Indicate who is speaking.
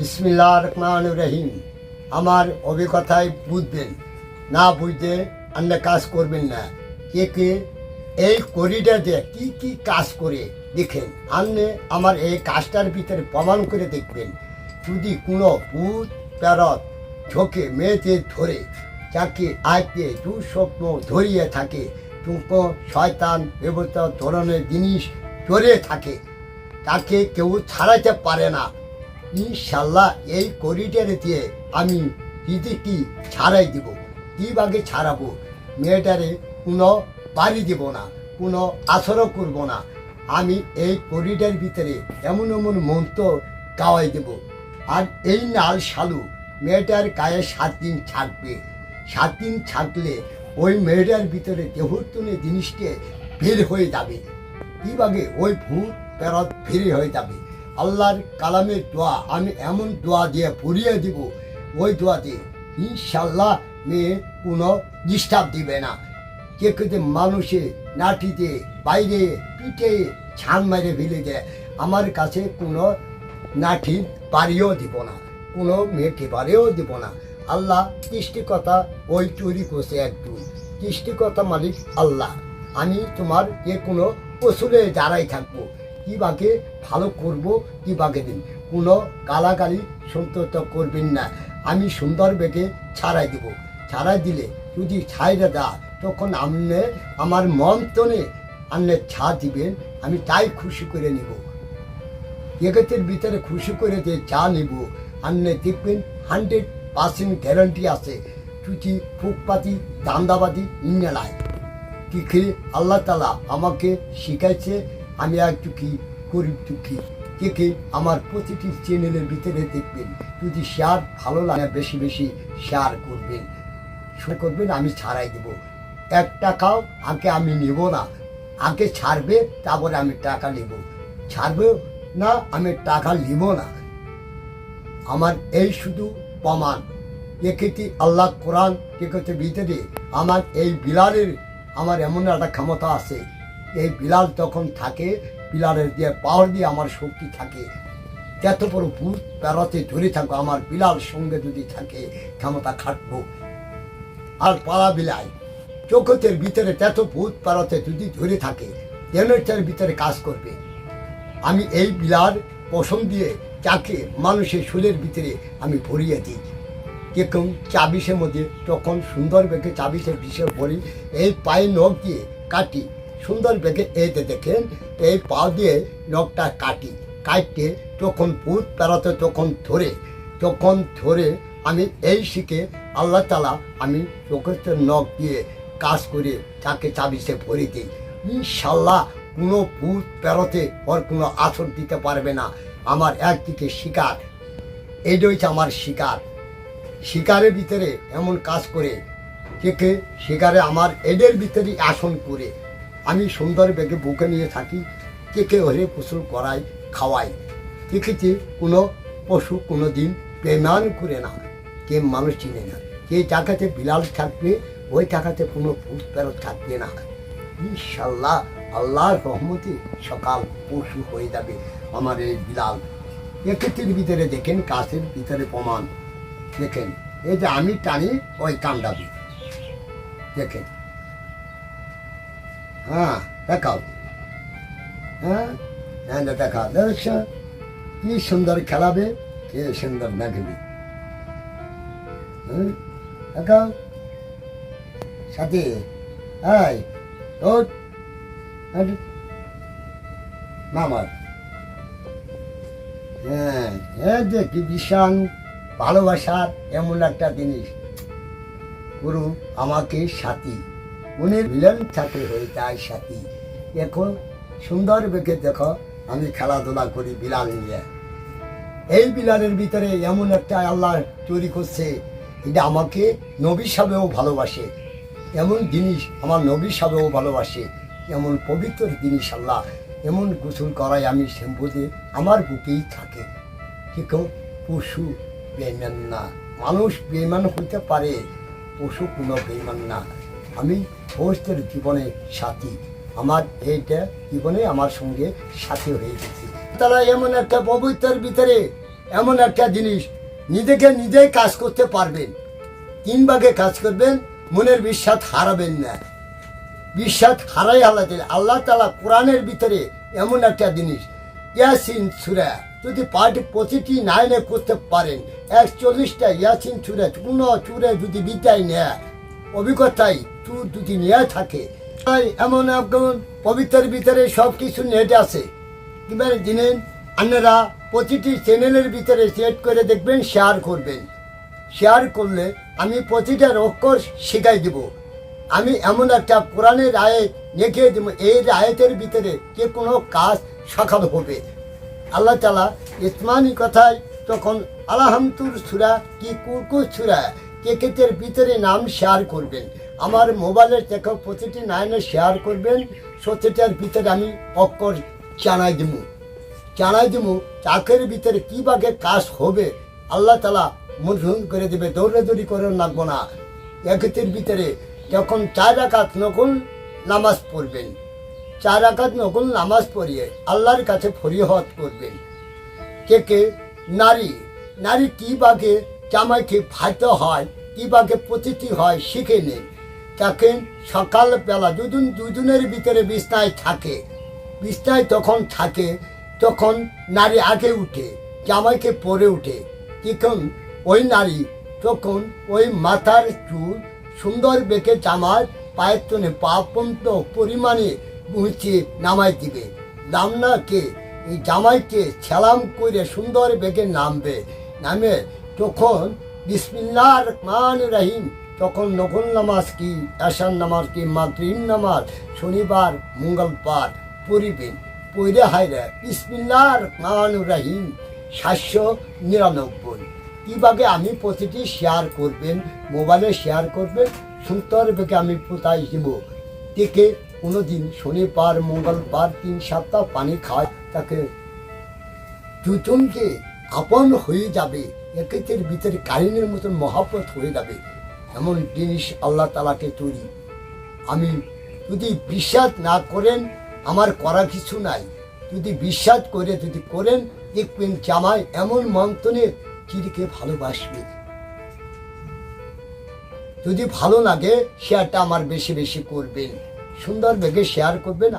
Speaker 1: বিসমিল্লাহ রহমান রহিম। আমার অভিজ্ঞতায় বুঝবেন, না বুঝতে অন্য কাজ করবেন না। কে কে? এই করিডোরে কি কি কাজ করে দেখেন। আপনি আমার এই কাজটার ভিতরে প্রমাণ করে দেখবেন। যদি কোনো ভূত প্যারত ঝোঁকে মেয়েতে ধরে, যাকে আয়কে দুঃস্বপ্ন ধরিয়ে থাকে টুকো শয়তান ব্যবস্থা ধরনের জিনিস ধরে থাকে, তাকে কেউ ছাড়াতে পারে না। ইনশাল্লাহ এই করিডোরে দিয়ে আমি দিদিটি ছাড়াই দিব? কীভাবে ছাড়াবো? মেয়েটারে কোনো বাড়ি দিব না, কোনো আসরও করব না। আমি এই করিডোর ভিতরে এমন এমন মন্ত্র গাওয়াই দেব। আর এই নাল শালু মেয়েটার গায়ে সাত দিন থাকবে সাত দিন থাকলে ওই মেয়েটার ভিতরে দেহর্তনে জিনিসটি বের হয়ে যাবে। কীভাবে ওই ভূত পেরত ফিরে হয়ে যাবে। আল্লাহর কালামের দোয়া, আমি এমন দোয়া দিয়ে পুরিয়ে দিব, ওই দোয়াতে ইনশাল্লাহ মেয়ে কোনো ডিস্টার্ব দিবে না। কে কেতে মানুষে নাটিতে, বাইরে পিঠে ছান মেরে ফেলে দেয়, আমার কাছে কোনো নাঠি বাড়িও দিব না, কোনো মেয়েকে পারেও দিব না। আল্লাহ সৃষ্টিকতা ওই তৈরি করছে একটু সৃষ্টিকতা মালিক আল্লাহ। আমি তোমার যে কোনো পশুরে যারাই থাকব। কি বাকে ভালো করব, কি বাকে দিন? কোনো গালাগালি সন্তত করবেন না। আমি সুন্দর বেগে ছাড়াই দিব। ছাড়াই দিলে যদি ছাইরা দা তখন আমনে আমার মন তনে আমনে ছা দিবেন, আমি তাই খুশি করে নিব। জগতের ভিতরে খুশি করে যে চা নিব, আপনি দেখবেন হান্ড্রেড পার্সেন্ট গ্যারান্টি আছে। চুচি, ফুকপাতি, দান্দাবাদি ইন্নালায় কি খেয়ে আল্লাহ তালা আমাকে শিখাইছে আমি একটু কি গরিব দুঃখী কে আমার প্রতিটি চ্যানেলের ভিতরে দেখবেন। যদি শেয়ার ভালো লাগে, বেশি বেশি শেয়ার করবেন। শুরু করবেন, আমি ছাড়াই দেব। এক টাকাও আগে আমি নেব না। আগে ছাড়বে, তারপরে আমি টাকা নেব। ছাড়বে না, আমি টাকা নিব না। আমার এই শুধু প্রমাণ। এক্ষেত্রে আল্লাহ কোরআন কেকতে ভিতরে আমার এই বিলালের, আমার এমন একটা ক্ষমতা আছে। এই বিলাল তখন থাকে, বিলালের দিয়ে পাওয়ার দিয়ে আমার শক্তি থাকে। যত বড় ভূত পেরতে ধরে থাকব আমার বিলাল সঙ্গে যদি থাকে, ক্ষমতা খাটবো। আর পাড়া বিলাই চোখতের ভিতরে তেত ভূত পেরতে যদি ধরে থাকে জেনারেটার ভিতরে কাজ করবে। আমি এই বিলার পশম দিয়ে যাকে মানুষের শুলের ভিতরে আমি ভরিয়ে দিই। যেরকম চাবিশের মধ্যে তখন সুন্দর বেগে চাবিশের বিষয় ভরি এই পায়ে নখ দিয়ে কাটি সুন্দর বেগে এতে দেখেন এই পা দিয়ে নখটা কাটি, কাটতে তখন ভূত পেরাতে তখন ধরে তখন ধরে আমি এই শিখে আল্লাহ তালা আমি চোখের নখ দিয়ে কাজ করে তাকে চাবিশে ভরে দিই। ইনশাল্লাহ কোনো ভূত পেরোতে ওর কোনো আসর দিতে পারবে না। আমার একদিকে শিকার, এইটা হচ্ছে আমার শিকার। শিকারের ভিতরে এমন কাজ করে কে শিকারে আমার এদের ভিতরে আসন করে। আমি সুন্দর বেগে বুকে নিয়ে থাকি, কে কে হরে পশু করাই খাওয়াই দেখেছি কোনো পশু কোনো দিন বেমান করে না, কে মানুষ চিনে না যে টাকাতে বিলাল থাকবে, ওই টাকাতে কোনো ভূত ফেরত থাকবে না। ইনশাল্লাহ আল্লাহর রহমতে সকাল পশু হয়ে যাবে আমার এই বিলাল। এক্ষেত্রের ভিতরে দেখেন কাছের ভিতরে প্রমাণ। দেখেন, এই যে আমি টানি, ওই কান্দাবি দেখেন। হ্যাঁ দেখাও হ্যাঁ হ্যাঁ না দেখা দেখছ কি সুন্দর খেলাবে কে সুন্দর দেখবি হ্যাঁ দেখাও সাথে হাই ওট মামার হ্যাঁ হ্যাঁ যে কি বিশাল ভালোবাসার এমন একটা জিনিস গুরু আমাকে সাথী উনি মিলন সাথে হয়ে যায় সাথী। এখন সুন্দর বেগে দেখো, আমি খেলাধুলা করি বিলাল নিয়ে। এই বিলালের ভিতরে এমন একটা আল্লাহ তৈরি করছে, এটা আমাকে নবী সাহেবেও ভালোবাসে। এমন জিনিস আমার নবী সাহেবেও ভালোবাসে, এমন পবিত্র জিনিস আল্লাহ, এমন গোসল করায় আমি শ্যাম্পুতে আমার বুকেই থাকে। ঠিক পশু বেমান না, মানুষ বেমান হতে পারে, পশু কোনো বেমান না। আমি সমস্তের জীবনে সাথী। আমার এইটা জীবনে আমার সঙ্গে সাথী হয়ে গেছে। তারা এমন একটা পবিত্রের ভিতরে এমন একটা জিনিস নিজেকে নিজেই কাজ করতে পারবেন, তিন ভাগে কাজ করবেন, মনের বিশ্বাস হারাবেন না। বিশ্বাস হারাই হালাতে আল্লাহ তালা কোরআনের ভিতরে এমন একটা জিনিস, ইয়াসিন সুরা। যদি পার্টি প্রতিটি নাইনে করতে পারেন, একচল্লিশটা ইয়াসিন সুরা কোনো চুরে যদি বিদ্যায় নেয় অভিজ্ঞতায় যদি নেওয়া থাকে। তাই এমন একজন পবিত্রের ভিতরে সব কিছু নেট আছে। এবার দিনের আপনারা প্রতিটি চ্যানেলের ভিতরে সেট করে দেখবেন শেয়ার করবেন। শেয়ার করলে আমি প্রতিটা অক্ষর শিখাই দেব। আমি এমন একটা কোরআনের আয়ে লিখে দেব, এই আয়তের ভিতরে যে কোনো কাজ সকাল হবে। আল্লাহ তালা ইসমানি কথায় তখন আলাহামতুর সুরা কি কুরকুর সুরা কেকেতের ভিতরে নাম শেয়ার করবেন। আমার মোবাইলের থেকে প্রতিটি নাইনে শেয়ার করবেন। সত্যিটার ভিতরে আমি অক্ষর জানাই দেবো। জানাই দিব চাকের ভিতরে কি বাগে কাজ হবে। আল্লাহ তালা মনসুন করে দেবে দৌড়াদৌড়ি করে লাগবো না। একেতের ভিতরে যখন চার রাকাত নকুল নামাজ পড়বেন, চার রাকাত নকুল নামাজ পড়িয়ে আল্লাহর কাছে ফরিহত করবেন। কে কে? নারী। নারী কি বাগে জামাইকে ফাইতে হয়, কি বাগে প্রতিটি হয়, শিখে নেন। তাকে সকালবেলা দুদিন, দুদিনের ভিতরে বিছনায় থাকে। বিছনায় তখন থাকে, তখন নারী আগে উঠে, জামাইকে পরে উঠে। তখন ওই নারী, তখন ওই মাথার চুল সুন্দর বেঁকে জামার পায়ের তনে পা পর্যন্ত পরিমাণে মুছে নামাই দিবে। দামনাকে এই জামাইকে ছেলাম করে সুন্দর বেগে নামবে। নামে তখন বিসমিল্লাহ রহমান রহিম তখন নকল নামাজ কি আসান নামাজ কি, মাগরিব নামাজ, শনিবার, মঙ্গলবার পড়িবেন পইরে হাইরে বিসমিল্লাহ রহমান রহিম, সাতশো নিরানব্বই। কীভাবে আমি প্রতিটি শেয়ার করবেন, মোবাইলে শেয়ার করবেন, সুন্দর বেগে আমি পোতাই দিব। থেকে কোনোদিন শনিবার, মঙ্গলবার, তিন সপ্তাহ পানি খায়, তাকে দুজনকে আপন হয়ে যাবে, একেতের ভিতরে কাহিনীর মতন মহাপত হয়ে যাবে। এমন জিনিস আল্লাহ তালাকে তৈরি। আমি যদি বিশ্বাস না করেন, আমার করা কিছু নাই। যদি বিশ্বাস করে, যদি করেন, দেখবেন জামাই এমন মন্থনে চিরিকে ভালোবাসবে। যদি ভালো লাগে, শেয়ারটা আমার বেশি বেশি করবেন। সুন্দর বেগে শেয়ার করবেন